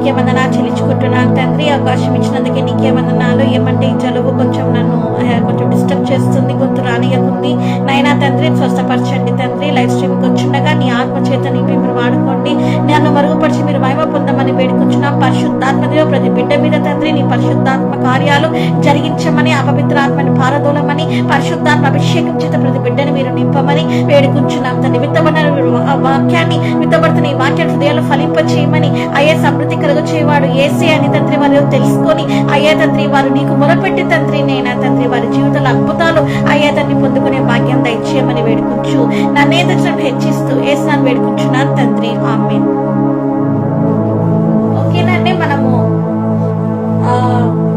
నీకే వందనాలు చెల్లించుకుంటున్నాను తండ్రి అవకాశం ఇచ్చినందుకే నీకే వందనాలు ఏమంటే ఈ జలుబు కొంచెం నన్ను కొంచెం డిస్టర్బ్ చేస్తుంది గొంతు రానియకుంది. నైనా తండ్రి స్వస్థపరచండి తండ్రి. లైఫ్ స్ట్రీమ్కి వచ్చిండగా నీ ఆత్మ చేత నింపి మీరు వాడుకోండి. నన్ను మరుగుపరిచి మీరు మహిమ పొందమని వేడుకుంటున్నాం పరిశుద్ధాత్మదిలో ప్రతి బిడ్డ మీద తండ్రి నీ పరిశుద్ధాత్మ కార్యాలు జరిగించమని అపవిత్రాత్మని పారదోలమని పరిశుద్ధాత్మ అభిషేకం చేత ప్రతి బిడ్డని మీరు నింపమని వేడుకుంటున్నాం తండ్రి విత్తబడిన వాక్యాన్ని విత్తబడుతున్న ఈ వాక్య హృదయాలు ఫలింప చేయమని అయ్యే సమృద్ధికర కలుగచేవాడు ఏసే అని తండ్రి వారు తెలుసుకొని అయ్యా తండ్రి వారు నీకు మొరపెట్టి తండ్రి నేనా తండ్రి వారి జీవితంలో అద్భుతాలు అయ్యా తండ్రి పొందుకునే భాగ్యం దయచేయమని వేడుకుంటూ నన్నే దర్శనం హెచ్చిస్తూ ఏసాను వేడుకుంటున్నాను తండ్రి. ఆమె ఓకేనండి మనము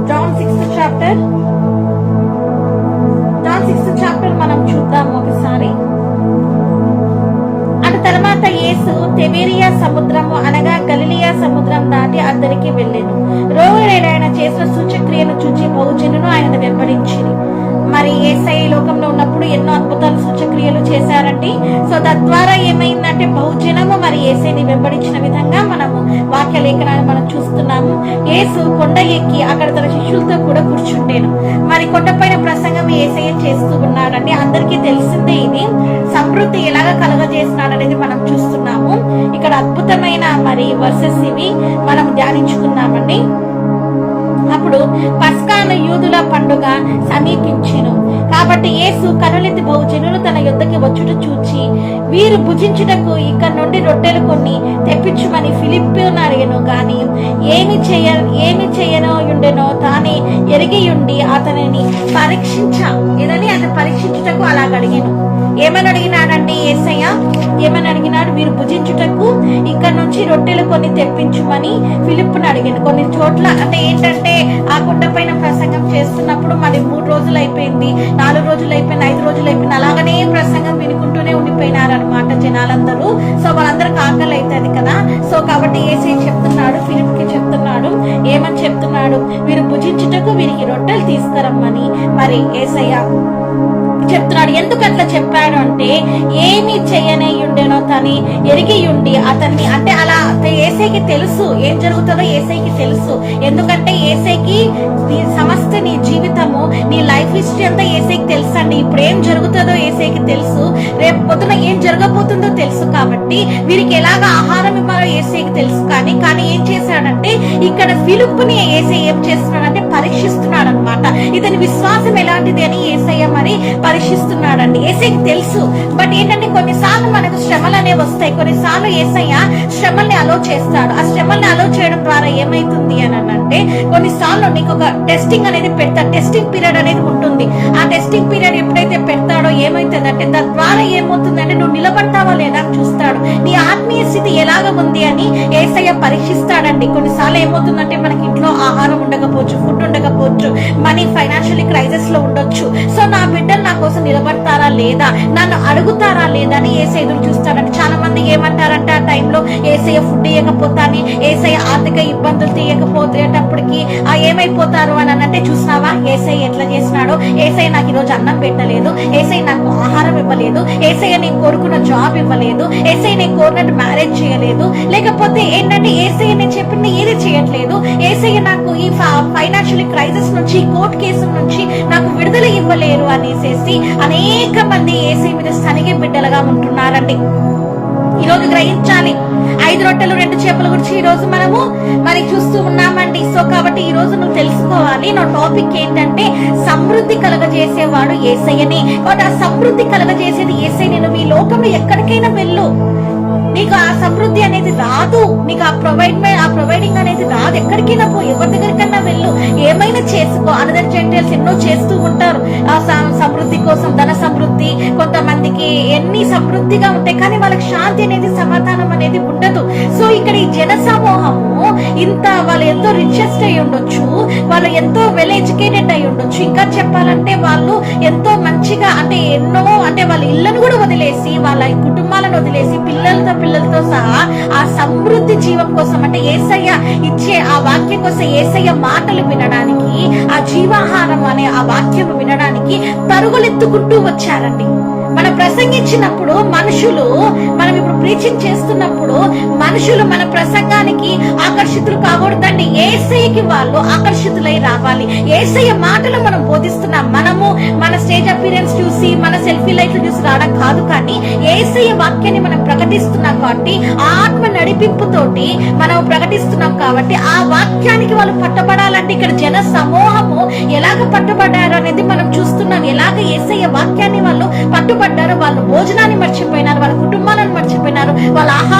John sixth chapter John sixth chapter మనం చూద్దాము ఒకసారి. తర్వాత యేసు తెబేరియా సముద్రము అనగా గలిలియా సముద్రం దాటి అద్దరికి వెళ్ళాను. రోగుడైన ఆయన చేసిన సూచక్రియను చూచి బహుజనును ఆయన వెంబడించింది మరి ఏసై లోకంలో ఉన్నప్పుడు ఎన్నో అద్భుతాలు సూచక్రియలు చేశారండి. సో తద్వారా ఏమైందంటే బహుజనము మరి ఏసైని వెంబడించిన విధంగా మనము వాక్య లేఖనాన్ని మనం చూస్తున్నాము. ఏసు కొండ ఎక్కి అక్కడ తన శిష్యులతో కూడా కూర్చుంటేను మరి కొండపైన ప్రసంగం ఏసై చేస్తూ ఉన్నాడండి. అందరికీ తెలిసిందే ఇది. సమృద్ధి ఎలాగ కలగజేస్తున్నాడనేది మనం చూస్తున్నాము. ఇక్కడ అద్భుతమైన మరి వర్సెస్ ఇవి మనం ధ్యానించుకున్నామండి. అప్పుడు పస్కాను యూదుల పండుగ సమీపించెను. కాబట్టి యేసు కనులెత్తి బహుజనులు తన యుద్ధకి వచ్చుట చూచి వీరు భుజించుటకు ఇక్కడ నుండి రొట్టెలు కొన్ని తెప్పించుమని ఫిలిప్పును అడిగను గాని ఏమి చేయ ఏమి చేయనో ఉండెనో తానే ఎరిగి ఉండి అతనిని పరీక్షించ. ఏదని అతను పరీక్షించుటకు అలా అడిగాను. ఏమని అడిగినాడంటే ఏసయ్య ఏమని అడిగినాడు? వీరు భుజించుటకు ఇక్కడ నుంచి రొట్టెలు కొన్ని తెప్పించుమని ఫిలిప్ను అడిగాను. కొన్ని చోట్ల అంటే ఏంటంటే ఆ గుడ్డ పైన ప్రసంగం చేస్తున్నప్పుడు మరి మూడు రోజులు అయిపోయింది. నాలుగు రోజులు అయిపోయింది ఐదు రోజులు అయిపోయింది. అలాగనే ప్రసంగం వినుకుంటూనే ఉండిపోయినారనమాట జనాలందరూ. సో వాళ్ళందరికి ఆకలి అవుతుంది కదా. సో కాబట్టి ఏసీ చెప్తున్నాడు ఫిలిప్కి చెప్తున్నాడు ఏమని చెప్తున్నాడు? వీరు భుజించుటకు వీరికి రొట్టెలు తీసుకురమ్మని. మరి ఏసయ్య చెప్తున్నాడు. ఎందుకు అట్లా చెప్పాడు అంటే ఏమి చేయనే ఉండేనో తని ఎరిగి ఉండి అతన్ని అంటే అలా ఏసైకి తెలుసు. ఏం జరుగుతుందో ఏసైకి తెలుసు. ఎందుకంటే ఏసైకి నీ సమస్త నీ జీవితము నీ లైఫ్ హిస్టరీ అంతా ఏసైకి తెలుసు అండి ఇప్పుడు ఏం జరుగుతుందో ఏసైకి తెలుసు. రేపు పొద్దున ఏం జరగబోతుందో తెలుసు కాబట్టి వీరికి ఎలాగ ఆహారం ఇవ్వాలో ఏసైకి తెలుసు కానీ కానీ ఏం చేశాడంటే ఇక్కడ ఫిలుపుని ఏసై ఏం చేస్తున్నాడు పరీక్షిస్తున్నాడు అనమాట ఇతని విశ్వాసం ఎలాంటిది అని ఏసయ్య మరి పరీక్షిస్తున్నాడండి. ఏసైకి తెలుసు. బట్ ఏంటంటే కొన్నిసార్లు మనకు శ్రమలు అనేవి వస్తాయి. కొన్నిసార్లు ఏసయ్య శ్రమల్ని అలో చేస్తాడు. ఆ శ్రమల్ని అలో చేయడం ద్వారా ఏమైతుంది అని అంటే కొన్నిసార్లు నీకు ఒక టెస్టింగ్ అనేది పెడతాడు టెస్టింగ్ పీరియడ్ అనేది ఉంటుంది. ఆ టెస్టింగ్ పీరియడ్ ఎప్పుడైతే పెడతాడో ఏమైతుంది అంటే దాని ద్వారా ఏమవుతుందంటే నువ్వు నిలబడతావా లేదా అని చూస్తాడు. నీ ఆత్మీయ స్థితి ఎలాగ ఉంది అని ఏసయ్య పరీక్షిస్తాడండి. కొన్నిసార్లు ఏమవుతుందంటే మనకి ఇంట్లో ఆహారం ఉండకపోవచ్చు ఫుడ్ ఉండకపోవచ్చు. మనీ ఫైనాన్షియల్ క్రైసిస్లో ఉండొచ్చు. సో నా బిడ్డలు నా కోసం నిలబడతారా లేదా? నన్ను అడుగుతారా లేదా అని ఏసై ఎదురు చూస్తాడంటే. చాలా మంది ఏమంటారంటే ఆ టైంలో ఏసయ్య ఫుడ్ ఇవ్వకపోతాని ఏసై ఆర్థిక ఇబ్బందులు తీయకపోతేటప్పటికి ఆ ఏమైపోతారు? అని అంటే చూసినావా? ఏసై ఎట్లా చేసినాడో? ఏసై నాకు ఈరోజు అన్నం పెట్టలేదు. ఏసై నాకు ఆహారం ఇవ్వలేదు. ఏసై నేను కోరుకున్న జాబ్ ఇవ్వలేదు. ఏసై నేను కోరినట్టు మ్యారేజ్ చేయలేదు. లేకపోతే ఏంటంటే ఏసయ్య నేను చెప్పింది ఏది చేయట్లేదు. ఏసయ్య నాకు ఈ ఫైనాన్షియల్ క్రైసిస్ నుంచి కోర్టు కేసు నుంచి నాకు విడుదల ఇవ్వలేరు అనేసేసి అనేక మంది ఏసీ మీద సనిగే బిడ్డలుగా ఉంటున్నారండి. ఈరోజు గ్రహించాలి. ఐదు రొట్టెలు రెండు చేపల గురించి ఈ రోజు మనము మరి చూస్తూ ఉన్నామండి. సో కాబట్టి ఈ రోజు నువ్వు తెలుసుకోవాలి నా టాపిక్ ఏంటంటే సమృద్ధి కలగజేసేవాడు ఏసయ్యని. కాబట్టి ఆ సమృద్ధి కలగజేసేది ఏసై నేను మీ లోకంలో ఎక్కడికైనా వెళ్ళు. నీకు ఆ సమృద్ధి అనేది రాదు. నీకు ఆ ప్రొవైడ్ ఆ ప్రొవైడింగ్ అనేది రాదు. ఎక్కడికైనా పో ఎవరి దగ్గరికైనా వెళ్ళు. ఏమైనా చేసుకో. అనదర్ జెంటల్స్ ఎన్నో చేస్తూ ఉంటారు. ఆ సమృద్ధి కోసం ధన సమృద్ధి కొంతమందికి ఎన్ని సమృద్ధిగా ఉంటాయి కానీ వాళ్ళకి శాంతి అనేది సమాధానం అనేది ఉండదు. సో ఇక్కడ ఈ జన సమూహము ఇంత వాళ్ళు ఎంతో రిచెస్ట్ అయి ఉండొచ్చు. వాళ్ళు ఎంతో వెల్ ఎడ్యుకేటెడ్ అయి ఉండొచ్చు. ఇంకా చెప్పాలంటే వాళ్ళు ఎంతో మంచిగా అంటే ఎన్నో అంటే వాళ్ళ ఇళ్ళను కూడా వదిలేసి వాళ్ళ కుటుంబాలను వదిలేసి పిల్లలతో పిల్లలతో సహా ఆ సమృద్ధి జీవం కోసం అంటే ఏసయ్య ఇచ్చే ఆ వాక్యం కోసం ఏసయ్య మాటలు వినడానికి ఆ జీవాహారం అనే ఆ వాక్యం వినడానికి పరుగులెత్తుకుంటూ వచ్చారండి. మనం ప్రసంగించినప్పుడు మనుషులు మనం ఇప్పుడు ప్రీచింగ్ చేస్తున్నప్పుడు మనుషులు మన ప్రసంగానికి ఆకర్షితులు కాకూడదండి. ఏసైకి వాళ్ళు ఆకర్షితులై రావాలి. ఏసయ్య మాటలు మనం బోధిస్తున్నాం. మనము మన స్టేజ్ అపీరెన్స్ చూసి మన సెల్ఫీ లైఫ్ చూసి రావడం కాదు కానీ ఏసయ్య వాక్యాన్ని మనం ప్రకటిస్తున్నాం కాబట్టి ఆత్మ నడిపింపుతోటి మనం ప్రకటిస్తున్నాం కాబట్టి ఆ వాక్యానికి వాళ్ళు పట్టబడాలంటే ఇక్కడ జన సమూహము ఎలాగ పట్టుబడారు అనేది మనం చూస్తున్నాం. ఎలాగ ఏసయ్య వాక్యాన్ని వాళ్ళు పడ్డారు వాళ్ళు భోజనాన్ని మర్చిపోయినారు వాళ్ళ కుటుంబాలను మర్చిపోయినారు వాళ్ళ ఆహారం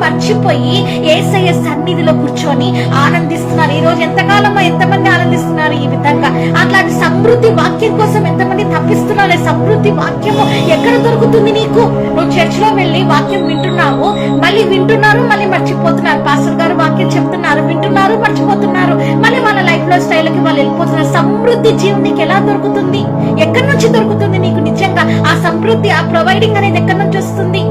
మర్చిపోయి ఏసయ్య సన్నిధిలో కూర్చొని ఆనందిస్తున్నారు. ఈ రోజు ఎంతకాలమో ఎంతమంది ఆనందిస్తున్నారు ఈ విధంగా? అట్లాంటి సమృద్ధి వాక్యం కోసం ఎంతమంది తప్పిస్తున్నారు? సమృద్ధి వాక్యము ఎక్కడ దొరుకుతుంది నీకు? నువ్వు చర్చ్లో వెళ్ళి వాక్యం వింటున్నావు మళ్ళీ వింటున్నారు మళ్ళీ మర్చిపోతున్నారు. పాస్టర్ గారు వాక్యం చెప్తున్నారు వింటున్నారు మర్చిపోతున్నారు. మళ్ళీ వాళ్ళ లైఫ్లో స్టైల్కి వాళ్ళు వెళ్ళిపోతున్నారు. సమృద్ధి జీవం నీకు ఎలా దొరుకుతుంది? ఎక్కడి నుంచి దొరుకుతుంది నీకు నిజంగా? ఆ సమృద్ధి ఆ ప్రొవైడింగ్ అనేది ఎక్కడి నుంచి వస్తుంది?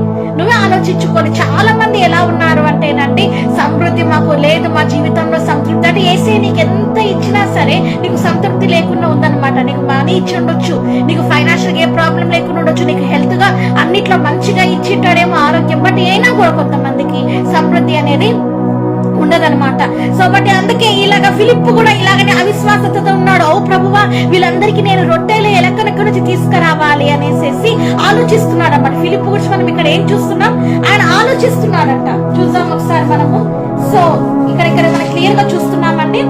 నువ్వే ఆలోచించుకొని చాలా మంది ఎలా ఉన్నారు అంటేనండి సమృద్ధి మాకు లేదు మా జీవితంలో సంతృప్తి అంటే ఏసే నీకు ఎంత ఇచ్చినా సరే నీకు సంతృప్తి లేకుండా ఉందన్నమాట. నీకు మనీ ఇచ్చి ఉండొచ్చు నీకు ఫైనాన్షియల్ ఏ ప్రాబ్లం లేకుండా ఉండొచ్చు నీకు హెల్త్గా అన్నిట్లో మంచిగా ఇచ్చింటాడేమో ఆరోగ్యం. బట్ అయినా కూడా కొంతమందికి సమృద్ధి అనేది ఉండదన్నమాట. సో బట్ అందుకే ఇలాగ ఫిలిప్ కూడా ఇలాగనే అవిశ్వాసతతో ఉన్నాడు. ఓ ప్రభువా వీళ్ళందరికీ నేను రొట్టెలు ఎలక్కనక్క నుంచి తీసుకురావాలి? అనేసి ఆలోచిస్తున్నాడు అన్నమాట ఫిలిప్ గురించి మనం ఇక్కడ ఏం చూస్తున్నాం? ఆయన ఆలోచిస్తున్నాడంట. చూద్దాం ఒకసారి మనము. సో ఇక్కడ ఇక్కడ మనం క్లియర్గా చూస్తున్నామండి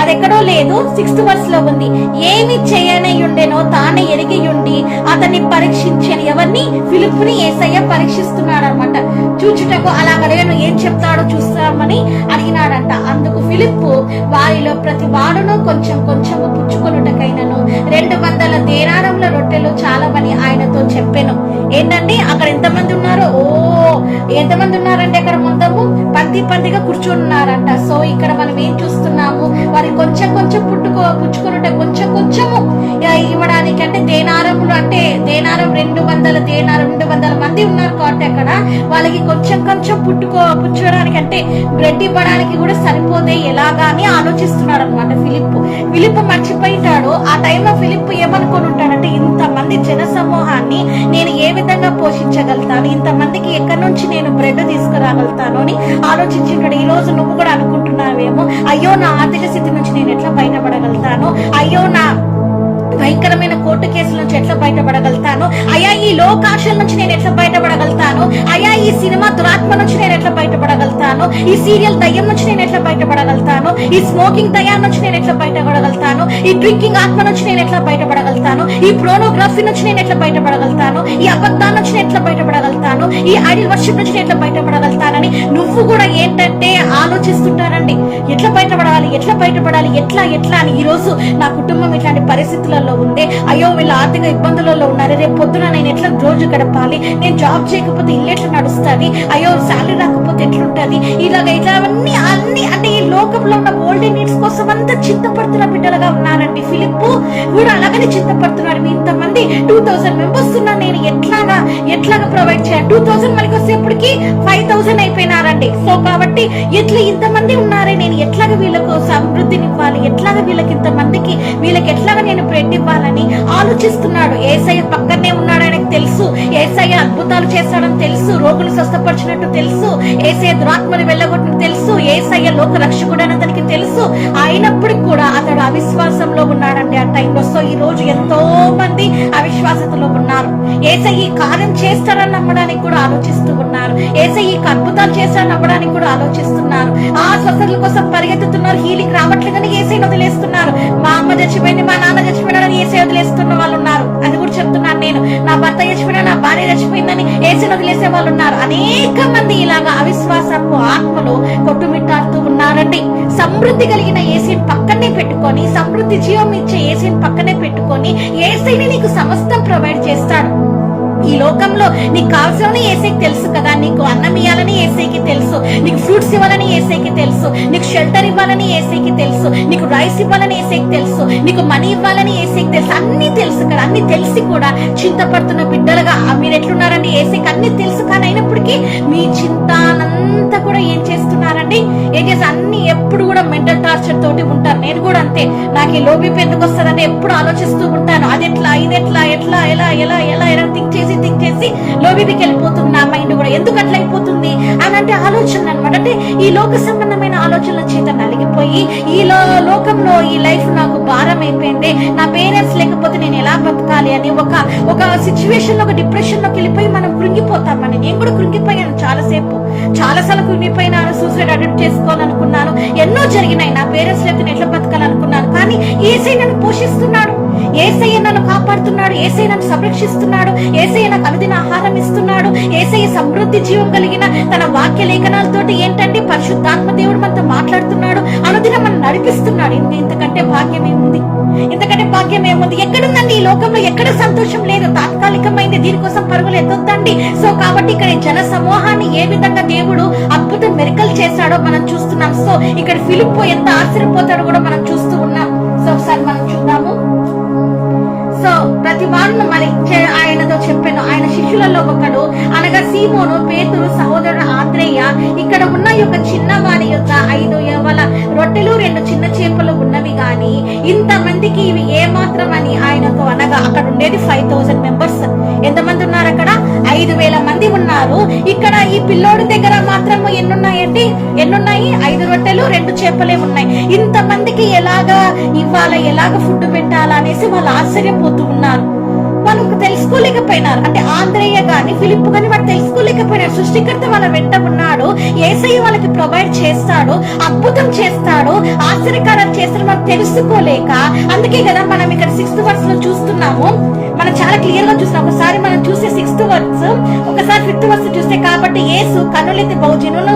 అది ఎక్కడో లేదు సిక్స్త్ వర్స్లో ఉంది. ఏమి చేయనే ఉండేనో తానే ఎరిగి ఉండి అతన్ని పరీక్షించని ఎవరిని? ఫిలిప్ని ఏసయ్య పరీక్షిస్తున్నాడు అనమాట చూచుటకు అలాగ నేను ఏం చెప్తాడో చూస్తామని అడిగినాడంట. అందుకు ఫిలిప్ వారిలో ప్రతి వాడును కొంచెం కొంచెం పుచ్చుకొనుటకైనను. రెండు వందల దేనారముల రొట్టెలు చాలామని ఆయనతో చెప్పాను. ఏంటండి అక్కడ ఎంతమంది ఉన్నారో? ఓ ఎంతమంది ఉన్నారంటే అక్కడ మొత్తము పంది పందిగా కూర్చొని ఉన్నారంట సో ఇక్కడ మనం ఏం చూస్తున్నాము? వారి కొంచెం కొంచెం పుచ్చుకున్నట కొంచెం కొంచెము. ఇవ్వడానికి అంటే దేనారములు అంటే దేనారం రెండు వందల దేనారం రెండు వందల మంది ఉన్నారు కాబట్టి అక్కడ వాళ్ళకి కొంచెం కొంచెం పుట్టుకో పుచ్చడానికి అంటే బ్రెడ్ ఇవ్వడానికి కూడా సరిపోతే ఎలాగా అని ఆలోచిస్తున్నాడు అనమాట ఫిలిప్ ఫిలిప్ మర్చిపోయింటాడు. ఆ టైంలో ఫిలిప్ ఏమనుకుని ఉంటాడంటే ఇంతమంది జన సమూహాన్ని నేను ఏ విధంగా పోషించగలుగుతాను? ఇంతమందికి ఎక్కడి నుంచి నేను బ్రెడ్ తీసుకురాగలుగుతాను అని ఆలోచించుంటాడు. ఈ రోజు నువ్వు కూడా అనుకుంటున్నావేమో అయ్యో నా ఆర్థిక స్థితి నుంచి నేను ఎట్లా బయటపడగలుగుతాను. అయ్యో నా భయంకరమైన కోర్టు కేసుల నుంచి ఎట్లా బయటపడగలుగుతాను? అయ్యా ఈ లోకాశల నుంచి నేను ఎట్లా బయటపడగలుగుతాను? అయ్యా ఈ సినిమా దురాత్మ నుంచి నేను ఎట్లా బయటపడగలుగుతాను? ఈ సీరియల్ దయ్యం నుంచి నేను ఎట్లా బయటపడగలుగుతాను? ఈ స్మోకింగ్ దయ్యం నుంచి నేను ఎట్లా బయటపడగలుగుతాను? ఈ డ్రింకింగ్ ఆత్మ నుంచి నేను ఎట్లా బయటపడగలుగుతాను? ఈ ప్రోనోగ్రఫీ నుంచి నేను ఎట్లా బయటపడగలుగుతాను? ఈ అబద్ధాల నుంచి నేను ఎట్లా బయటపడగలుగుతాను? ఈ ఐడియల్ వర్షిప్ నుంచి ఎట్లా బయటపడగలుగుతానని నువ్వు కూడా ఏంటంటే ఆలోచిస్తుంటారండి ఎట్లా బయటపడాలి ఎట్లా బయటపడాలి ఎట్లా ఎట్లా అని ఈ రోజు నా కుటుంబం ఇట్లాంటి పరిస్థితులలో ఉండే అయ్యో వీళ్ళు ఆర్థిక ఇబ్బందులలో ఉన్నారు రేపు పొద్దున నేను ఎట్లా రోజు గడపాలి నేను జాబ్ చేయకపోతే ఇల్లు ఎట్లా నడుస్తుంది అయ్యో శాలరీ రాకపోతే ఎట్లుంటుంది ఇలాగ ఇట్లా అన్ని అన్ని అంటే ఈ లోకంలో ఉన్న గోల్డెన్ నీడ్స్ కోసం అంతా చింతపడుతున్న బిడ్డలుగా ఉన్నారండి ఫిలిప్ కూడా అలాగనే చింతపడుతున్నారు మీ ఇంతమంది టూ థౌసండ్ మెంబర్స్ ఉన్నా నేను ఎట్లాగా ఎట్లాగా ప్రొవైడ్ చేయాలి? టూ థౌసండ్ మనకి వచ్చేప్పటికి ఫైవ్ థౌసండ్ అయిపోయినారండి. సో కాబట్టి ఎట్లా ఇంతమంది ఉన్నారే నేను ఎట్లాగ వీళ్ళకు సమృద్ధినివ్వాలి? ఎట్లాగ వీళ్ళకి ఇంతమందికి వీళ్ళకి ఎట్లాగ నేను బ్రెడ్ ఇవ్వాలని ఆలోచిస్తున్నాడు. ఏసయ్య పక్కనే ఉన్నాడు ఆయనకు తెలుసు. ఏసయ్య అద్భుతాలు చేస్తాడని తెలుసు. రోగులు స్వస్థపరిచినట్టు తెలుసు. ఏసయ్య దురాత్మలు వెళ్ళగొట్టిన తెలుసు. ఏసయ్య లోక రక్షకుడు అని అతనికి తెలుసు. అయినప్పటికి కూడా అతడు అవిశ్వాసంలో ఉన్నాడండి ఆ టైంలో. సో ఈ రోజు ఎంతో మంది అవిశ్వాసతలో ఉన్నారు. ఏసయ్య ఈ కార్యం చేస్తాడని నమ్మడానికి కూడా ఆలోచిస్తూ ఉన్నారు. ఏసయ్య ఈ అద్భుతాలు చేస్తాడని నమ్మడానికి కూడా ఆలోచిస్తున్నారు. ఆ స్వస్థతల కోసం పరిగెత్తుతున్నారు. హీలింగ్ రావట్లేదని ఏసీ వదిలేస్తున్నారు. మా అమ్మ చచ్చిపోయింది మా నాన్న చచ్చిపోయినాడని ఏసై వదిలేస్తున్న వాళ్ళు ఉన్నారు అది కూడా చెప్తున్నాను నేను. నా భర్త చచ్చిపోయినా నా భార్య చచ్చిపోయిందని ఏసైని వదిలేసే వాళ్ళు ఉన్నారు అనేక మంది ఇలాగా అవిశ్వాసపు ఆత్మలు కొట్టుమిట్టాడుతూ ఉన్నారండి. సమృద్ధి కలిగిన ఏసీని పక్కనే పెట్టుకొని సమృద్ధి జీవం ఇచ్చే ఏసీని పక్కనే పెట్టుకొని ఏసీని నీకు సమస్తం ప్రొవైడ్ చేస్తాడు. ఈ లోకంలో నీకు కావాల్సిన ఏసైకి తెలుసు కదా. నీకు అన్నం ఇవ్వాలని ఏసైకి తెలుసు. నీకు ఫ్రూట్స్ ఇవ్వాలని ఏసైకి తెలుసు. నీకు షెల్టర్ ఇవ్వాలని ఏసైకి తెలుసు. నీకు రైస్ ఇవ్వాలని ఏసైకి తెలుసు. నీకు మనీ ఇవ్వాలని ఏసైకి తెలుసు. అన్ని తెలుసు కదా. అన్ని తెలిసి కూడా చింతపడుతున్న బిడ్డలుగా మీరు ఎట్లున్నారండి? ఏసైకి అన్ని తెలుసు కానీ అయినప్పటికీ మీ చింతానంతా కూడా ఏం చేస్తున్నారండి? ఏం చేసి అన్ని ఎప్పుడు కూడా మెంటల్ టార్చర్ తోటి ఉంటారు. నేను కూడా అంతే. నాకు ఈ లోబీపీ ఎందుకు వస్తుందని ఎప్పుడు ఆలోచిస్తూ ఉంటాను. అది ఎట్లా ఇది ఎట్లా ఎట్లా ఎలా ఎలా ఎలా ఎలా థింక్ చేసి థింక్ చేసి లోబీకి వెళ్ళిపోతుంది నా మైండ్ కూడా. ఎందుకు అట్లా అయిపోతుంది? అని అంటే ఆలోచన అనమాట అంటే ఈ లోక సంబంధమైన ఆలోచనల చేత నలిగిపోయి ఈ లో లోకంలో ఈ లైఫ్ నాకు భారం అయిపోయింది నా పేరెంట్స్ లేకపోతే నేను ఎలా బతకాలి అని ఒక ఒక సిచ్యువేషన్లో ఒక డిప్రెషన్లోకి వెళ్ళిపోయి మనం కృంగిపోతామని. నేను కూడా కృంగిపోయాను చాలాసేపు. చాలాసార్లు కృంగిపోయినాను సూసైడ్ అటెంప్ట్ చేసుకోవాలనుకున్నాను. ఎన్నో జరిగినాయి నా పేరెంట్స్ లేకపోతే నేను ఎట్లా బతకాలనుకున్నాను. కానీ ఏసై నన్ను పోషిస్తున్నాడు. ఏసయ్య నన్ను కాపాడుతున్నాడు ఏసై నన్ను సంరక్షిస్తున్నాడు ఏసయ్య నాకు అనుదిన ఆహారం ఇస్తున్నాడు ఏసయ్య సమృద్ధి జీవం కలిగిన తన వాక్య లేఖనాలతోటి ఏంటంటే పరిశుద్ధాత్మ దేవుడు మనతో మాట్లాడుతున్నాడు అనుదినం మనం నడిపిస్తున్నాడు. ఇంత ఇంతకంటే భాగ్యం ఏముంది? ఇంతకంటే భాగ్యం ఏముంది? ఎక్కడుందండి ఈ లోకంలో? ఎక్కడ సంతోషం లేదు? తాత్కాలికమైంది దీనికోసం పరుగులు ఎత్తొద్దండి. సో కాబట్టి ఇక్కడ జన సమూహాన్ని ఏ విధంగా దేవుడు అద్భుతం మెరికల్ చేశాడో మనం చూస్తున్నాం. సో ఇక్కడ ఫిలిప్ ఎంత ఆశ్చర్యపోతాడో కూడా మనం చూస్తూ ఉన్నాం. సో ఒకసారి మనం సో ప్రతి వారిని మరి ఆయనతో చెప్పాను. ఆయన శిష్యులలో ఒకడు. అనగా సీమోను పేతురు సహోదరుడు ఆత్రేయ. ఇక్కడ ఉన్న యొక్క చిన్న వారి యొక్క ఐదు యవల రొట్టెలు రెండు చిన్న చేపలు ఉన్నవి గాని ఇంత మందికి ఇవి ఏ మాత్రం అని ఆయనతో అనగా అక్కడ ఉండేది ఫైవ్ థౌసండ్ మెంబర్స్ ఎంతమంది ఉన్నారు అక్కడ? ఐదు వేల మంది ఉన్నారు. ఇక్కడ ఈ పిల్లోడి దగ్గర మాత్రం ఎన్నున్నాయండి? ఎన్నున్నాయి? ఐదు రొట్టెలు రెండు చేపలే ఉన్నాయి. ఇంత మందికి ఎలాగా ఇవ్వాలా ఎలాగ ఫుడ్ పెట్టాలా అనేసి వాళ్ళు ఆశ్చర్యపోతూ ఉన్నారు. వాళ్ళు తెలుసుకోలేకపోయినారు. అంటే ఆంధ్రయ్య గాని ఫిలిప్ గాని వాళ్ళు తెలుసుకోలేకపోయినారు. సృష్టికర్త వాళ్ళ వెంట ఉన్నాడు. ఏసై వాళ్ళకి ప్రొవైడ్ చేస్తాడు. అద్భుతం చేస్తాడు. ఆశ్చర్యకారాలు చేస్తాడు. మనం తెలుసుకోలేక అందుకే కదా మనం ఇక్కడ సిక్స్త్ వర్స్లో చూస్తున్నాము. మనం చాలా క్లియర్గా చూస్తున్నాం ఒకసారి మనం చూస్తే సిక్స్త్ వర్స్ ఒకసారి ఫిఫ్త్ వర్స్ చూస్తే కాబట్టి యేసు కన్నులెత్తి బహుజనులు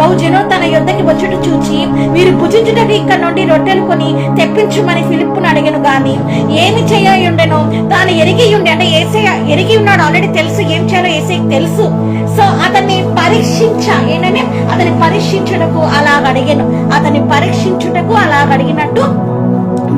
బహుజను తన యొద్దకి వచ్చుట చూచి వీరు భుజించుటకు ఇక్కడ నుండి రొట్టెలు కొని తెప్పించుమని ఫిలిప్పును అడిగను గాని ఏమి చేయయుండెనో తాను ఎరిగి ఉండి అంటే ఏసే ఎరిగి ఉన్నాడు ఆల్రెడీ తెలుసు ఏం చేయాలో ఏసైకి తెలుసు. సో అతన్ని పరీక్షించ ఏంటంటే అతని పరీక్షించుటకు అలాగ అడిగాను. అతన్ని పరీక్షించుటకు అలాగ అడిగినట్టు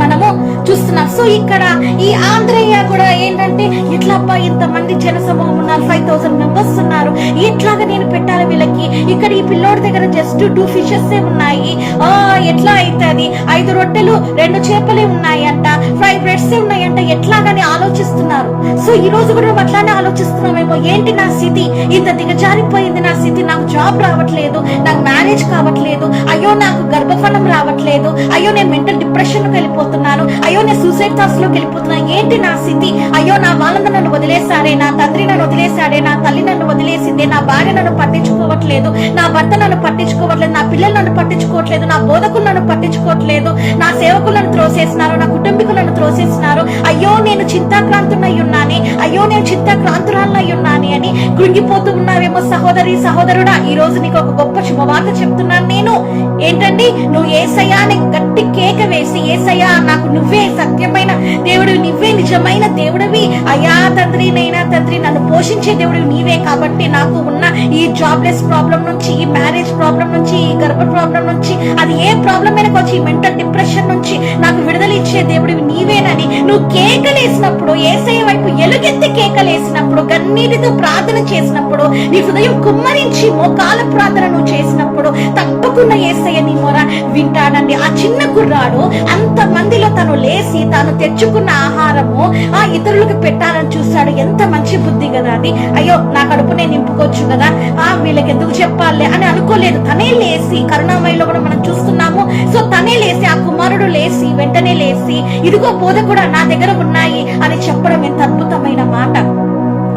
మనము చూస్తున్నాం సో ఇక్కడ ఈ ఆంధ్రయ్య కూడా ఏంటంటే ఎట్లా ఇంత ఇంతమంది జనసమూహం ఉన్నారు ఫైవ్ థౌసండ్ మెంబర్స్ ఉన్నారు. ఎట్లాగా నేను పెట్టాలి వీళ్ళకి? ఇక్కడ ఈ పిల్లోడి దగ్గర జస్ట్ టూ ఫిషెస్ ఉన్నాయి. ఆ ఎట్లా అవుతుంది ఐదు రొట్టెలు రెండు చేపలే ఉన్నాయంట. ఫ్రై బ్రెడ్స్ ఉన్నాయంట. ఎట్లాగని ఆలోచిస్తున్నారు. సో ఈ రోజు కూడా మేము అట్లానే ఆలోచిస్తున్నామేమో ఏంటి నా స్థితి? ఇంత దిగజారిపోయింది నా స్థితి. నాకు జాబ్ రావట్లేదు నాకు మ్యారేజ్ కావట్లేదు. అయ్యో నాకు గర్భఫలం రావట్లేదు. అయ్యో నేను మెంటల్ డిప్రెషన్ వెళ్ళిపోతున్నాను. అయ్యో నేను సూసైడ్ థాట్స్లోకి వెళ్ళిపోతున్నా ఏంటి నా స్థితి? అయ్యో నా వాళ్ళందరూ నన్ను వదిలేశారే నా తండ్రి నన్ను వదిలేశాడే నా తల్లి నన్ను వదిలేసింది నా భార్య నన్ను పట్టించుకోవట్లేదు నా భర్త నన్ను పట్టించుకోవట్లేదు నా పిల్లలు నన్ను పట్టించుకోవట్లేదు నా బోధకులు నన్ను పట్టించుకోవట్లేదు నా సేవకులను త్రోసేసినారు నా కుటుంబీకులను త్రోసేసినారు. అయ్యో నేను చింతాక్రాంతున్నై ఉన్నానే అయ్యో నేను చింతాక్రాంతురాలనై ఉన్నాని అని కృంగిపోతూ ఉన్నావేమో సహోదరి సహోదరుడా ఈ రోజు నీకు ఒక గొప్ప శుభవార్త చెప్తున్నాను నేను. ఏంటండి? నువ్వు ఏసయ్యా అని గట్టి కేక వేసి ఏసయ్యా నాకు నువ్వే సత్యమైన దేవుడు నువ్వే నిజమైన దేవుడివి. అయ్యా తండ్రి నైనా తండ్రి నన్ను పోషించే దేవుడు నీవే కాబట్టి నాకు ఉన్న ఈ జాబ్లెస్ ప్రాబ్లం నుంచి ఈ మ్యారేజ్ ప్రాబ్లం నుంచి ఈ గర్భ ప్రాబ్లం నుంచి అది ఏ ప్రాబ్లం అయినా వచ్చి ఈ మెంటల్ డిప్రెషన్ నుంచి నాకు విడుదల ఇచ్చే దేవుడివి నీవేనని నువ్వు కేకలేసినప్పుడు ఏసయ్య వైపు ఎలుగెత్తి కేకలేసినప్పుడు కన్నీటితో ప్రార్థన చేసినప్పుడు నీ హృదయం కుమ్మరించి మోకాల ప్రార్థన నువ్వు చేసినప్పుడు తప్పకుండా ఏసయ్య నీ మొర వింటాడండి. ఆ చిన్న కుర్రాడు అంత మందిలో తను చేసి తాను తెచ్చుకున్న ఆహారము ఆ ఇతరులకు పెట్టాలని చూస్తాడు ఎంత మంచి బుద్ధి కదా అది. అయ్యో నా కడుపు నేను నింపుకోవచ్చు కదా. ఆ వీళ్ళకి ఎందుకు చెప్పాలి అని అనుకోలేదు. తనే లేసి కరుణామయిలో కూడా మనం చూస్తున్నాము. సో తనే లేసి ఆ కుమారుడు లేసి వెంటనే లేసి ఇదిగో బోధ కూడా నా దగ్గర ఉన్నాయి అని చెప్పడం ఎంత అద్భుతమైన మాట.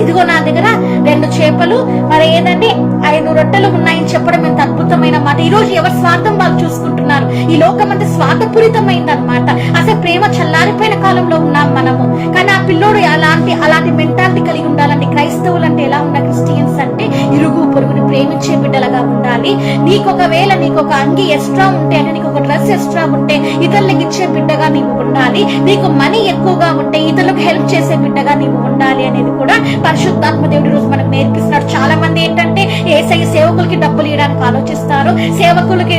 ఇదిగో నా దగ్గర రెండు చేపలు మరి ఏంటంటే ఐదు రొట్టెలు ఉన్నాయని చెప్పడం ఎంత అద్భుతమైన మాట. ఈ రోజు ఎవరి స్వార్థం వాళ్ళు చూసుకుంటున్నారు? ఈ లోకం అంతా స్వార్థపూరితమైంది అనమాట అసలు ప్రేమ చల్లారిపోయిన కాలంలో ఉన్నాం మనము. కానీ ఆ పిల్లోడు అలాంటి అలాంటి మెంటాలిటీ కలిగి ఉండాలండి. క్రైస్తవులు అంటే ఎలా ఉన్న క్రిస్టియన్స్ అంటే ఇరుగు పొరుగుని ప్రేమించే బిడ్డలుగా ఉండాలి. నీకు ఒకవేళ నీకు ఒక అంగి ఎక్స్ట్రా ఉంటే అంటే నీకు ఒక డ్రెస్ ఎక్స్ట్రా ఉంటే ఇతరులకు ఇచ్చే బిడ్డగా నీవు ఉండాలి. నీకు మనీ ఎక్కువగా ఉంటే ఇతరులకు హెల్ప్ చేసే బిడ్డగా నీవు ఉండాలి అనేది కూడా పరిశుద్ధాత్మ దేవుడి రోజు మనకు నేర్పిస్తున్నాడు. చాలా మంది ఏంటంటే ఏసై సేవకులకి డబ్బులు ఇవ్వడానికి ఆలోచిస్తారు. సేవకులకి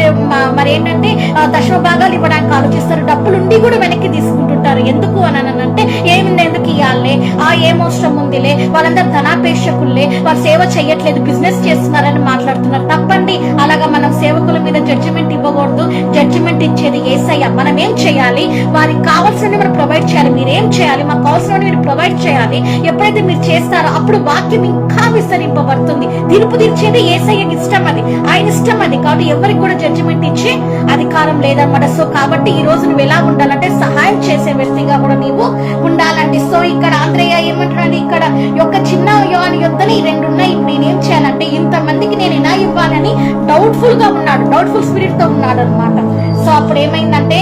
మరి ఏంటంటే దశమ భాగాలు ఇవ్వడానికి ఆలోచిస్తారు. డబ్బులు ఉండి కూడా వెనక్కి తీసుకుంటుంటారు. ఎందుకు అని అంటే ఏముంది ఎందుకు ఇవ్వాలి ఆ ఏం అవసరం ఉందిలే? వాళ్ళందరూ ధనాపేక్షకులే. వాళ్ళు సేవ చేయట్లేదు బిజినెస్ చేస్తున్నారని మాట్లాడుతున్నారు. తప్పండి. అలాగా మనం సేవకుల మీద జడ్జిమెంట్ ఇవ్వకూడదు. జడ్జిమెంట్ ఇచ్చేది ఏసయ్య. మనం ఏం చేయాలి? వారికి కావాల్సినవి మనం ప్రొవైడ్ చేయాలి. మీరు ఏం చేయాలి? మాకు కావాల్సినవి మీరు ప్రొవైడ్ చేయాలి. ఎప్పుడైతే మీరు చేస్తారో అప్పుడు వాక్యం ఇంకా విస్తరింపబడుతుంది. తీర్పు తీర్చేది ఏసయ్యకి ఇష్టం అది. ఆయన ఇష్టం అది. కాబట్టి ఎవరికి కూడా జడ్జిమెంట్ ఇచ్చే అధికారం లేదన్నమాట. సో కాబట్టి ఈ రోజు నువ్వు ఎలా ఉండాలంటే సహాయం చేసే వ్యక్తిగా కూడా నీవు ఉండాలండి. సో ఇక్కడ ఆంధ్రయ్య ఏమంటున్నాడు? ఇక్కడ యొక్క చిన్న యోని యొద్దని ఈ రెండు ఉన్నాయి. ఇప్పుడు నేనేం చేయాలంటే ఇంతమందికి నేను ఎలా ఇవ్వాలని డౌట్ఫుల్గా ఉన్నాడు డౌట్ఫుల్ స్పిరిట్తో ఉన్నాడు అనమాట సో అప్పుడు ఏమైందంటే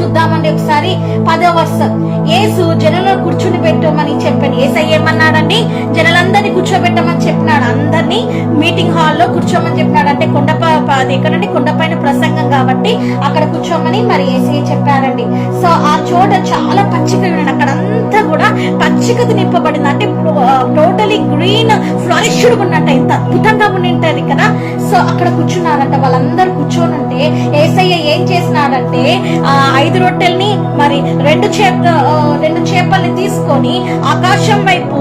చూద్దామండి ఒకసారి. పదో వర్షం ఏసు జనంలో కూర్చుని పెట్టమని చెప్పాను ఏసై ఏమన్నాడండి? జనాలందరినీ కూర్చోబెట్టమని చెప్పినాడు. అందరినీ మీటింగ్ హాల్లో కూర్చోమని చెప్పినాడు. అంటే కొండప అది కొండపైన ప్రసంగం కాబట్టి అక్కడ కూర్చోమని మరి ఏసై చెప్పారండి సో ఆ చోట చాలా పచ్చిక ఉన్నాడు అక్కడ అంతా కూడా పచ్చికత నింపబడింది. అంటే టోటలీ గ్రీన్ ఫ్లరిష్డ్ ఉన్నట్టు ఎంత అద్భుతంగా ఉండింటది కదా. సో అక్కడ కూర్చున్నారంట. వాళ్ళందరూ కూర్చొని ఉంటే ఏసయ్య ఏం చేశాడంటే ఆ ఐదు రొట్టెల్ని మరి రెండు చేప రెండు చేపల్ని తీసుకొని ఆకాశం వైపు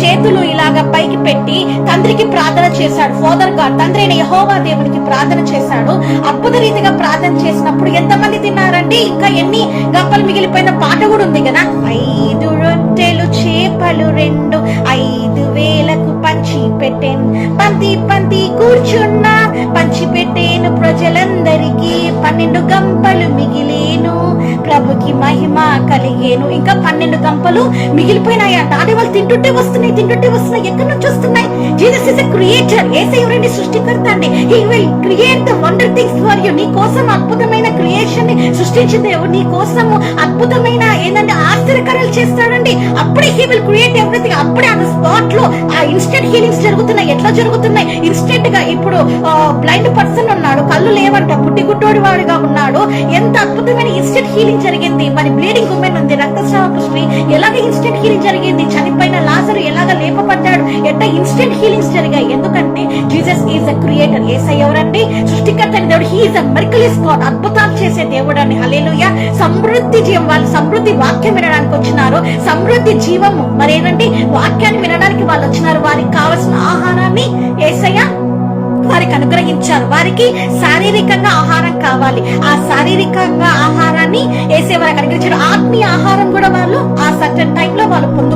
చేతులు ఇలాగా పైకి పెట్టి తండ్రికి ప్రార్థన చేశాడు. ఫాదర్ గాడ్ తండ్రి అయిన యహోవా దేవునికి ప్రార్థన చేశాడు. అద్భుత రీతిగా ప్రార్థన చేసినప్పుడు ఎంతమంది తిన్నారండి? ఇంకా ఎన్ని గప్పలు మిగిలిపోయిన పాట కూడా ఉంది కదా? ఐదు రొట్టెలు చేపలు రెండు ఐదు వేలకు పంచి పెట్టాను పంతి పంతి కూర్చున్నా పంచి పెట్టేను ప్రజలందరికీ పన్నెండు గంపలు మిగిలేను. ప్రభుకి మహిమ కలిగేను. ఇంకా పన్నెండు గంపలు మిగిలిపోయినాయి? అంట అదే వాళ్ళు తింటుంటే వస్తున్నాయి తింటుంటే వస్తున్నాయి. ఎక్కడి నుంచి వస్తున్నాయి? జీసస్ ఇస్ క్రియేటర్ ఏసై ఎవరండి? సృష్టికర్త అండి he will create the wonder things for you నీ కోసం అద్భుతమైన క్రియేషన్ని సృష్టించిన దేవుడు నీ కోసం అద్భుతమైన ఏంటంటే ఆశ్చర్యకరాలు చేస్తాడండి. అప్పుడే హీ విల్ క్రియేట్ ఎవ్రీథింగ్ అప్పుడే ఆ స్పాట్లో ఆ ఇన్స్టెంట్ హీలింగ్స్ జరుగుతున్నాయి. ఎట్లా జరుగుతున్నాయి? ఇన్స్టెంట్గా ఇప్పుడు బ్లైండ్ పర్సన్ ఉన్నాడు కళ్ళు లేవంట పుట్టి గుట్టోడి వాడిగా ఉన్నాడు. ఎంత అద్భుతమైన ఇన్స్టెంట్ హీలింగ్ జరిగింది. మరి బ్లీడింగ్ ఉమెన్ ఉంది రక్తస్రావ పుష్పి ఎలాగ ఇన్స్టెంట్ హీలింగ్ జరిగింది? చనిపోయిన లాజరు ఎలాగ లేపబడ్డాడు? ఎంత ఇన్స్టెంట్ హీలింగ్స్ జరిగాయి? ఎందుకంటే జీసస్ ఈజ్ అ క్రియేటర్ ఏసై ఎవరండి? సృష్టికర్త అని దేవుడు హీఈస్ అ మెర్కలిస్ గాడ్ అద్భుతాలు చేసే దేవుడు అని హలేలుయ సమృద్ధి జీవం వాళ్ళు సమృద్ధి వాక్యం వినడానికి వచ్చినారు. సమృద్ధి జీవము. మరి వాక్యాన్ని వినడానికి వాళ్ళు వచ్చినారు. వారికి కావలసిన ఆహారాన్ని ఏసయ్య వారికి అనుగ్రహించారు. వారికి శారీరకంగా ఆహారం కావాలి. ఆ శారీరకంగా ఆహారాన్ని వేసే వారికి అనుగ్రహించారు. ఆత్మీయ ఆహారం కూడా వాళ్ళు ఆ సర్టన్ టైంలో వాళ్ళు పొందు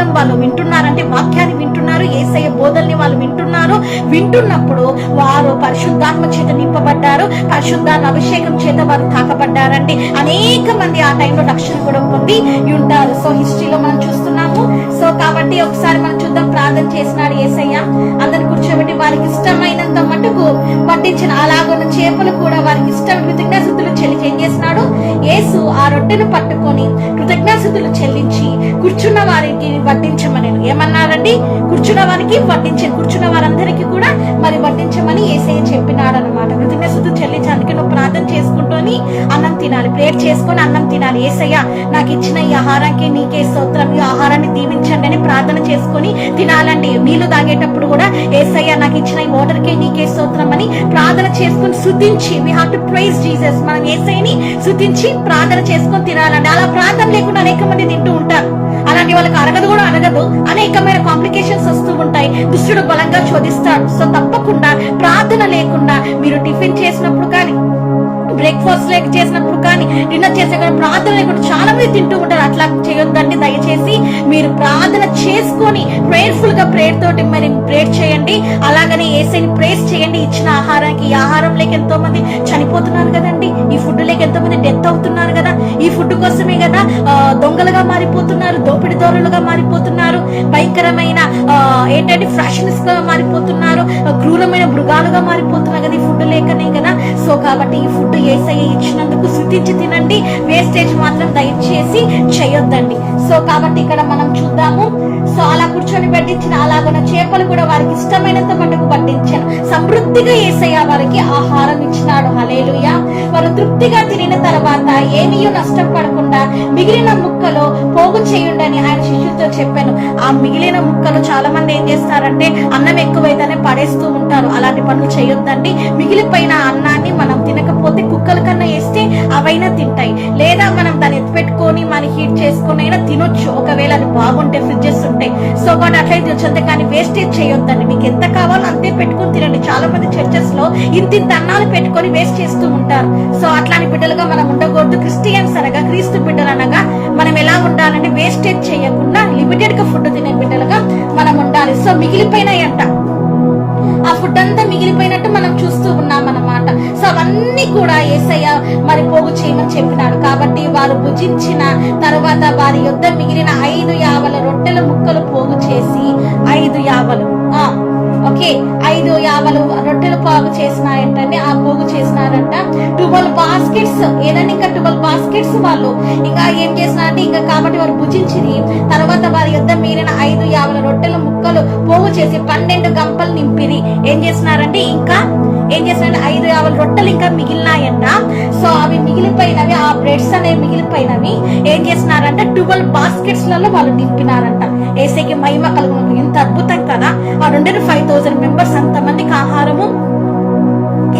ఆత్మీయ వాళ్ళు వింటున్నారంటే వాక్యాన్ని వింటున్నారు ఏసయ్య బోధల్ని వాళ్ళు వింటున్నారు. వింటున్నప్పుడు వారు పరిశుద్ధాత్మ చేత నింపబడ్డారు. పరిశుద్ధాత్మ అభిషేకం చేత వారు తాకబడ్డారంటే అనేక మంది ఆ టైంలో రక్షణ కూడా పొంది ఉంటారు. సో హిస్టరీలో మనం చూస్తున్నాము. సో కాబట్టి ఒకసారి మనం చూద్దాం ప్రార్థన చేసినాడు ఏసయ్య. అందరు కూర్చోబెట్టి వారికి ఇష్టమైనంత మటుకు పట్టించిన అలాగున్న చేపలు కూడా వారికి ఇష్టం. కృతజ్ఞాసుతులు చెల్లించి ఏం చేసినాడు? యేసు ఆ రొట్టెను పట్టుకొని కృతజ్ఞాసుతులు చెల్లించి కూర్చున్న వారికి వడ్డించమని ఏమన్నారండి? కూర్చున్న వారికి వడ్డించే కూర్చున్న వారందరికీ కూడా మరి వడ్డించమని ఏసయ్య చెప్పినాడు అనమాట కృతజ్ఞాసుతులు చెల్లించి అందుకే నువ్వు ప్రార్థన చేసుకుంటూని అన్నం తినాలి. ప్రేయర్ చేసుకొని అన్నం తినాలి. ఏసయ్య నాకు ఇచ్చిన ఈ ఆహారానికి నీకే స్తోత్రం. ఈ ఆహారాన్ని దీవించండి అని ప్రార్థన చేసుకొని తినాలండి. నీళ్ళు తాగేటప్పుడు కూడా ఏసయ్య నాకు ఇచ్చిన ఈ వాటర్కి నీకే స్తోత్రం అని ప్రార్థన చేసుకొని శుద్ధించి we have to praise Jesus మనం ఏసైని శుద్ధించి ప్రార్థన చేసుకొని తినాలండి. అలా ప్రార్థన లేకుండా అనేక మంది తింటూ ఉంటారు. అలాంటి వాళ్ళకి అరగదు కూడా అరగదు అనేకమైన కాంప్లికేషన్స్ వస్తూ ఉంటాయి. దుష్టుడు బలంగా శోధిస్తాడు. సో తప్పకుండా ప్రార్థన లేకుండా మీరు టిఫిన్ చేసినప్పుడు కానీ బ్రేక్ఫాస్ట్ లేక చేసినప్పుడు కానీ డిన్నర్ చేసినప్పుడు ప్రార్థన లేకుండా చాలా మంది తింటూ ఉంటారు. అట్లా చేయొద్దండి. దయచేసి మీరు ప్రార్థన చేసుకొని ప్రేయర్ఫుల్గా ప్రేయర్ తోటి మరి ప్రేయర్ చేయండి. అలాగనే ఏసైని ప్రేస్ చేయండి. ఇచ్చిన ఆహారానికి ఈ ఆహారం లేక ఎంతో మంది చనిపోతున్నారు కదండి. ఈ ఫుడ్ లేక ఎంతో మంది డెత్ అవుతున్నారు కదా. ఈ ఫుడ్ కోసమే కదా దొంగలుగా మారిపోతున్నారు దోపిడి దోరులుగా మారిపోతున్నారు భయంకరమైన ఏంటంటే ఫ్యాషనిస్ట్గా మారిపోతున్నారు. క్రూరమైన మృగాలుగా మారిపోతున్నారు కదా ఈ ఫుడ్ లేకనే కదా? సో కాబట్టి ఈ ఫుడ్ ఏసయ్య ఇచ్చినందుకు శృతించి తినండి. వేస్టేజ్ మాత్రం దయచేసి చేయొద్దండి. సో కాబట్టి ఇక్కడ మనం చూద్దాము. సో అలా కూర్చొని పెట్టించిన అలాగున్న చేపలు కూడా వారికి ఇష్టమైనంత మటుకు పట్టించాను సమృద్ధిగా ఏసయ్య వారికి ఆహారం ఇచ్చినాడు. హలేలుయ వారు తృప్తిగా తినిన తర్వాత ఏమీయో నష్టం పడకుండా మిగిలిన ముక్కలో పోగు చేయండి ఆయన శిష్యులతో చెప్పాను. ఆ మిగిలిన ముక్కలు చాలా మంది ఏం చేస్తారంటే అన్నం ఎక్కువైతేనే పడేస్తారు చేస్తూ ఉంటారు. అలాంటి పనులు చేయొద్దండి. మిగిలిపోయిన అన్నాన్ని మనం తినకపోతే కుక్కల కన్నా వేస్తే అవైనా తింటాయి. లేదా మనం దాన్ని ఎత్తిపెట్టుకొని మన హీట్ చేసుకొని అయినా తినొచ్చు. ఒకవేళ అది బాగుంటే ఫ్రిడ్జెస్ ఉంటాయి సో కాబట్టి అట్లయితే తినొచ్చు కానీ వేస్టేజ్ చేయొద్దండి. మీకు ఎంత కావాలో అంతే పెట్టుకొని తినండి. చాలా మంది చర్చెస్లో ఇంత ఇంత అన్నాలు పెట్టుకొని వేస్ట్ చేస్తూ ఉంటారు. సో అట్లాంటి బిడ్డలుగా మనం ఉండకూడదు. క్రిస్టియన్స్ అనగా క్రీస్తు బిడ్డలు అనగా మనం ఎలా ఉండాలంటే వేస్టేజ్ చేయకుండా లిమిటెడ్గా ఫుడ్ తినే బిడ్డలుగా మనం ఉండాలి. సో మిగిలిపోయినాయి అంట ఆ ఫుడ్ అంతా మిగిలిపోయినట్టు మనం చూస్తూ ఉన్నాం అన్నమాట సో అవన్నీ కూడా ఏసయ్య మరి పోగు చేయమని చెప్పినాడు. కాబట్టి వారు భుజించిన తర్వాత వారి యుద్ధ మిగిలిన ఐదు యావల రొట్టెల ముక్కలు పోగు చేసి ఐదు యావలు ఓకే ఐదు యావలు రొట్టెలు పాగు చేసినాయంటండి ఆ పోగు చేసినారంట. ట్వెల్వ్ బాస్కెట్స్ ఏదంటే ఇంకా ట్వెల్వ్ బాస్కెట్స్ వాళ్ళు ఇంకా ఏం చేసినారంటే ఇంకా కాబట్టి వారు భుజించింది తర్వాత వారి యుద్ధం మీరిన ఐదు యాభై రొట్టెల ముక్కలు పోగు చేసి పన్నెండు గంపలు నింపిరి. ఏం చేసినారంటే ఇంకా ఏం చేసినారంటే ఐదు యాభై రొట్టెలు ఇంకా మిగిలినాయంట. సో అవి బ్రెడ్స్ అనేవి మిగిలిపోయినవి. ఏం చేసినారంటే ట్వెల్వ్ బాస్కెట్స్లలో వాళ్ళు నింపినారంట. ఏసైకి మహిమ కలుగుతుంది ఇంత అద్భుతం కదా. ఆ రెండు ఫైవ్ థౌసండ్ మెంబర్స్ అంతమందికి ఆహారము.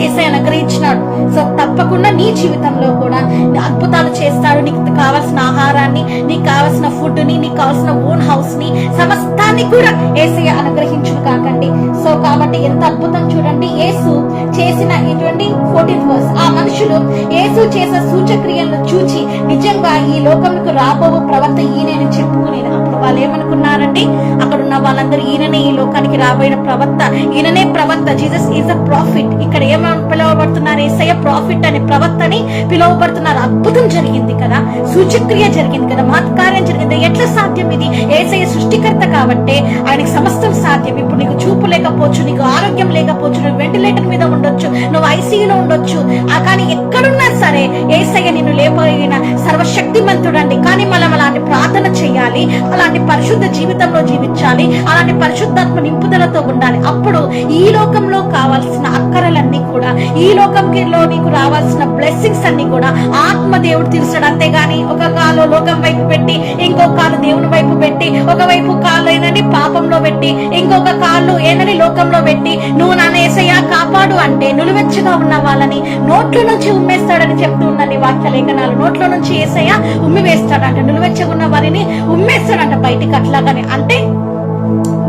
ఏసై అనుగ్రహించినాడు. సో తప్పకుండా నీ జీవితంలో కూడా అద్భుతాలు చేస్తాడు. నీకు కావాల్సిన ఆహారాన్ని నీకు కావాల్సిన ఫుడ్ని నీకు కావాల్సిన ఓన్ హౌస్ని సమస్తాన్ని కూడా ఏసై అనుగ్రహించును కాకండి. సో కాబట్టి ఎంత అద్భుతం చూడండి. ఏసు చేసిన ఇటువంటి ఫోర్టీన్త్ వర్స్. ఆ మనుషులు యేసు చేసిన సూచక్రియలను చూచి నిజంగా ఈ లోకంకు రాబోవు ప్రవర్త ఈయనని చెప్పుకునేది అప్పుడు. వాళ్ళు ఏమనుకున్నారంటే అక్కడ ఉన్న వాళ్ళందరూ ఈయననే ఈ లోకానికి రాబోయిన ప్రవక్త ఈయననే ప్రవక్త. జీసస్ ఈజ్ అ ప్రాఫిట్ ఇక్కడ ఏమని పిలువబడుతున్నారు. ఏసయ్య ప్రాఫిట్ అనే ప్రవక్తని పిలువబడుతున్నారు. అద్భుతం జరిగింది కదా. సూచక్రియ జరిగింది కదా. మహత్కార్యం జరిగింది. ఎట్లా సాధ్యం ఇది? ఏసయ్య సృష్టికర్త కాబట్టి ఆయనకి సమస్తం సాధ్యం. ఇప్పుడు నీకు చూపు లేకపోవచ్చు నీకు ఆరోగ్యం లేకపోవచ్చు నువ్వు వెంటిలేటర్ మీద ఉండొచ్చు నువ్వు ఐసీయూలో ఉండొచ్చు. ఆ కానీ ఎక్కడున్నా సరే ఏసయ్య నిన్ను లేపోయిన సర్వశక్తిమంతుడండి. కానీ మనం అలాంటి ప్రార్థన చేయాలి అలాంటి పరిశుద్ధ జీవితంలో జీవించాలి అలాంటి పరిశుద్ధాత్మ నింపుదలతో ఉండాలి. అప్పుడు ఈ లోకంలో కావాల్సిన అక్కరలన్నీ కూడా ఈ లోకంలో నీకు రావాల్సిన బ్లెస్సింగ్స్ అన్ని కూడా ఆత్మ దేవుడు తీర్చాడు అంతేగాని ఒక కాలు లోకం వైపు పెట్టి ఇంకో కాలు దేవుని వైపు పెట్టి ఒకవైపు కాళ్ళు ఏంటంటే పాపంలో పెట్టి ఇంకొక కాళ్ళు ఏంటని లోకంలో పెట్టి నువ్వు నన్ను ఏసయ్యా కాపాడు అంటే నులువెచ్చగా ఉన్న వాళ్ళని నోట్ల నుంచి ఉమ్మేస్తాడని చెప్తూ ఉన్నది వాక్య లేఖనాలు నోట్ల నుంచి ఏసయ్య ఉమ్మి వేస్తాడంట నులువెచ్చగా ఉన్న వారిని ఉమ్మేస్తాడంట బయటికి అట్లాగానే. అంటే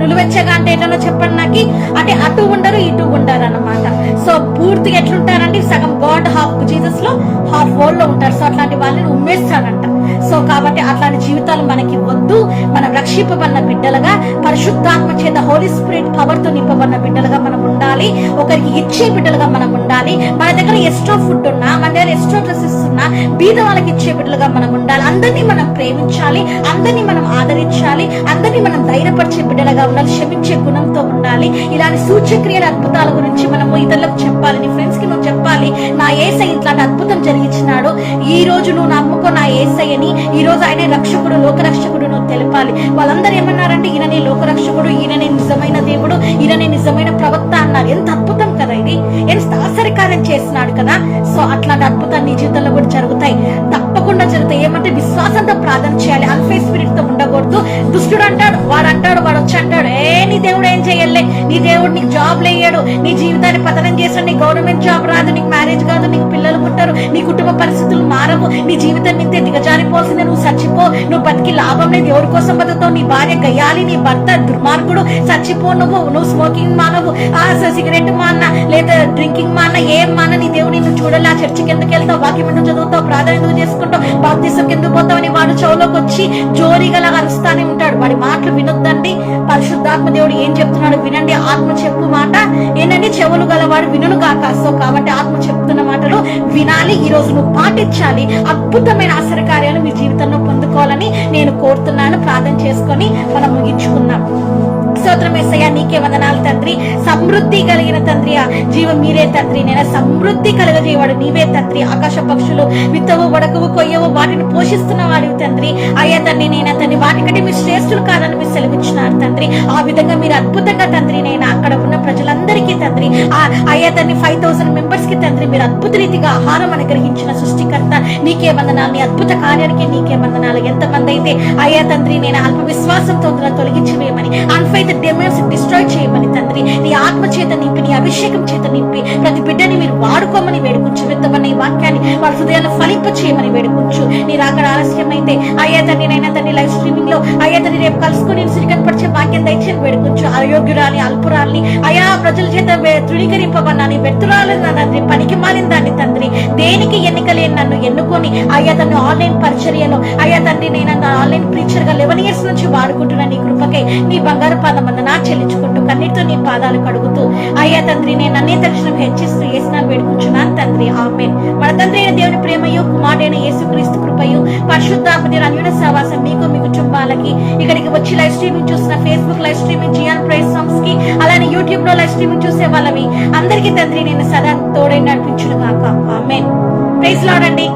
నిలువెచ్చగా అంటే ఏంటో చెప్పండి నాకు? అంటే అటు ఉండరు ఇటు ఉండరు అన్నమాట. సో పూర్తిగా ఎట్లుంటారంటే సగం గాడ్ హాఫ్ జీసస్లో హాఫ్ వరల్డ్లో ఉంటారు. సో అట్లాంటి వాళ్ళని ఉమ్మేస్తాడంట సో కాబట్టి అట్లాంటి జీవితాలు మనకి వద్దు. మనం రక్షింపబడిన బిడ్డలుగా పరిశుద్ధాత్మ చేత హోలీ స్పిరిట్ పవర్తో నింపబడిన బిడ్డలుగా మనం ఉండాలి. ఒకరికి ఇచ్చే బిడ్డలుగా మనం ఉండాలి. మన దగ్గర ఎస్ట్రో ఫుడ్ ఉన్నా మన దగ్గర ఎస్ట్రో డ్రెస్సెస్ ఉన్నా బీద వాళ్ళకి ఇచ్చే బిడ్డలుగా మనం ఉండాలి. అందరినీ మనం ప్రేమించాలి. అందరినీ మనం ఆదరించాలి. అందరినీ మనం ధైర్యపరిచే బిడ్డలుగా ఉండాలి. క్షమించే గుణంతో ఉండాలి. ఇలాంటి సూచ్యక్రియల అద్భుతాల గురించి మనము ఇతరులకు చెప్పాలి నీ ఫ్రెండ్స్కి నువ్వు చెప్పాలి. నా ఏసై ఇట్లాంటి అద్భుతం జరిగించినాడు. ఈ రోజు నువ్వు నమ్ముకో నా ఏసయ్యని ఈ రోజు రక్షకుడు లోక రక్షకుడు నువ్వు తెలపాలి. వాళ్ళందరూ ఏమన్నారంటే ఈయననే లోక రక్షకుడు ఈయననే నిజమైన దేవుడు ఈయననే నిజమైన ప్రవక్త అన్నారు. ఎంత అద్భుతం కదా ఇది. ఎంత ఆశ్చర్యకార్యం చేస్తున్నాడు కదా. సో అట్లాంటి అద్భుతాలు నీ జీవితంలో కూడా జరుగుతాయి. తప్పకుండా జరుగుతాయి. ఏమంటే విశ్వాసంతో ప్రార్థన చేయాలి. అల్ఫే స్పిరిట్తో ఉండకూడదు. దుష్టుడు అంటాడు వాడు అంటాడు వాడు వచ్చి అంటాడు ఏ దేవుడు ఏం చేయలే? నీ దేవుడు నీకు జాబ్ లేయడు నీ జీవితాన్ని పతనం చేస్తాడు నీ గవర్నమెంట్ జాబ్ రాదు. నీకు మ్యారేజ్ కాదు. నీకు పిల్లలు పుట్టారు. నీ కుటుంబ పరిస్థితులు మారవు. నీ జీవితం నింతే దిగజారిపోవాల్సిందే. నువ్వు చచ్చిపో. నువ్వు బతికి లాభం లేదు. ఎవరి కోసం బతుకుతావు? నీ భార్య గయ్యాలి. నీ భర్త దుర్మార్గుడు. చచ్చిపో నువ్వు. నువ్వు స్మోకింగ్ మానవు. ఆ సిగరెట్ మాన్న. లేదా డ్రింకింగ్ మాన్న. ఏం మాన్న? నీ దేవుడు నిన్ను చూడాలి. ఆ చర్చికి ఎందుకు వెళ్తావు? వాక్యం ఎందుకు చదువుతావు? ప్రార్థన ఎందుకు చేసుకుంటావు? బాప్తిసం ఎందుకు పోతావని వాడు చెవులోకి వచ్చి జోరీగా అరుస్తానే ఉంటాడు. వాడి మాటలు వినొద్దండి. పరిశుద్ధాత్మ దేవుడు ఏం చెప్తున్నాడు వినండి. ఆత్మ చెప్పు మాట ఏంటంటే చెవులు గలవాడు వినును కాక సో కాబట్టి ఆత్మ చెప్తున్న మాటలు వినాలి. ఈ రోజు నువ్వు పాటించాలి. అద్భుతమైన ఆశ్చర్యకార్యాలు మీ జీవితంలో పొందుకోవాలని నేను కోరుతున్నాను. ప్రార్థన చేసుకొని మనం ముగించుకున్నాం స్తోత్రం ఏసయ్యా నీకే వందనాలు తండ్రి. సమృద్ధి కలిగిన తండ్రి జీవం మీరే తండ్రి. నేను సమృద్ధి కలగజేయవాడు నీవే తండ్రి. ఆకాశ పక్షులు విత్తవు వడకవు కొయ్యవు వాటిని పోషిస్తున్న వాడివి తండ్రి. అయ్యా తండ్రి నేను తండ్రి వాటికంటే మీరు శ్రేష్ఠులు కాదని మీరు సెలవిచ్చినారు తండ్రి. ఆ విధంగా మీరు అద్భుతంగా తండ్రి నేను అక్కడ ఉన్న ప్రజలందరికీ తండ్రి. ఆ అయ్యా తండ్రి ఫైవ్ థౌసండ్ మెంబర్స్కి తండ్రి మీరు అద్భుత రీతిగా ఆహారం అనుగ్రహించిన సృష్టికర్త. నీకే వందనాలు నీ అద్భుత కార్యానికి నీకే వందనాలు. ఎంతమంది అయితే అయ్యా తండ్రి నేను అల్ప విశ్వాసంతో తొలగించి వేయమని అన్ఫైత్ డెమోన్స్ డిస్ట్రాయ్ చేయమని తండ్రి. నీ ఆత్మ చేత నింపి నీ అభిషేకం చేత నింపి ప్రతి బిడ్డని మీరు వాడుకోమని వేడుకుంటూ వాక్యాన్ని వాళ్ళ హృదయాన్ని ఫలింప చేయమని వేడుకుంటూ నీ రాకడ ఆలస్యమైతే అయ్యా తండ్రి నైనా తండ్రి లైవ్ స్ట్రీమింగ్లో అయ్యా తండ్రి రేపు కలుసుకుని నేను సిరికనపరిచే వాక్యం దయచేసి వేడుకుంటూ అయోగ్యురాలి అల్పురాల్ని అయా ప్రజల చేత వే- వ్యక్తురాలని నా తండ్రి పనికి మాలిన దాన్ని తండ్రి. దేనికి ఎన్నికలేని నన్ను ఎన్నుకొని అయ్యా తను ఆన్లైన్ పరిచర్యలో అయ్యా తండ్రి నేను ఆన్లైన్ ప్రీచర్గా లెవెన్ ఇయర్స్ నుంచి వాడుకుంటున్నా నీ కృపకై నీ బంగారు పాదం నా చెల్లించుకుంటూ కన్నీటితో నీ పాదాలు కడుగుతూ అయ్యా తండ్రి నేను అన్నే దర్శనం హెచ్చిస్తూ వేసిన వేడుకుంటున్నాను తండ్రి. ఆమెన్. మన తండ్రి అయిన దేవుని ప్రేమయు కుమారుడైన యేసు క్రీస్తు కృపయు పరిశుద్ధాత్మని అన్యున సహవాసం మీకు మీ కుటుంబాలకి ఇక్కడికి వచ్చి లైవ్ స్ట్రీమింగ్ చూసిన Facebook live streaming Zion praise సాంగ్స్కి అలానే యూట్యూబ్లో లైవ్ స్ట్రీమింగ్ చూసే వాళ్ళవి. అందరికీ తండ్రి నేను సదా తోడై నడిపించును కాక ఆమె ప్రైజ్ లాడండి